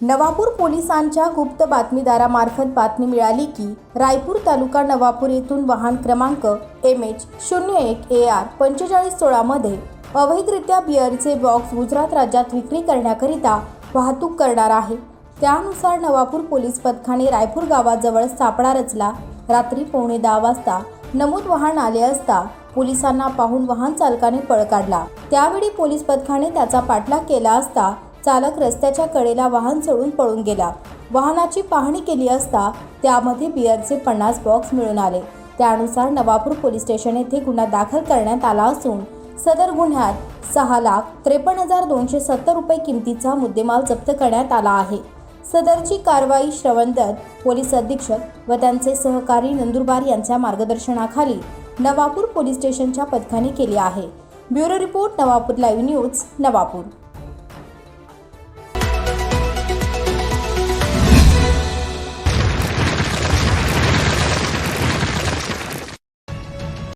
नवापूर पोलिसांच्या गुप्त बातमीदारामार्फत बातमी मिळाली की रायपूर तालुका नवापूर येथून वाहन क्रमांक एम एच शून्य एक ए आर पंचेचाळीस सोळामध्ये अवैधरित्या बिअरचे बॉक्स गुजरात राज्यात विक्री करण्याकरिता वाहतूक करणार आहे. त्यानुसार नवापूर पोलीस पथकाने रायपूर गावाजवळ सापडा रचला. रात्री पावणे दहा वाजता नमूद वाहन आले असता पोलिसांना पाहून वाहन चालकाने पळ काढला. त्यावेळी पोलीस पथकाने त्याचा पाठलाग केला असता चालक रस्त्याच्या कडेला वाहन सोडून पळून गेला. वाहनाची पाहणी केली असता त्यामध्ये बिअरचे पन्नास बॉक्स मिळून आले. त्यानुसार नवापूर पोलीस स्टेशन येथे गुन्हा दाखल करण्यात आला असून सदर गुन्ह्यात सहा लाख त्रेपन्न हजार दोनशे सत्तर रुपये किमतीचा मुद्देमाल जप्त करण्यात आला आहे. सदरची कारवाई श्रवणदत्त पोलीस अधीक्षक व त्यांचे सहकारी नंदुरबार यांच्या मार्गदर्शनाखाली नवापूर पोलीस स्टेशनच्या पथकाने केली आहे. Bureau report Navapur live news Navapur.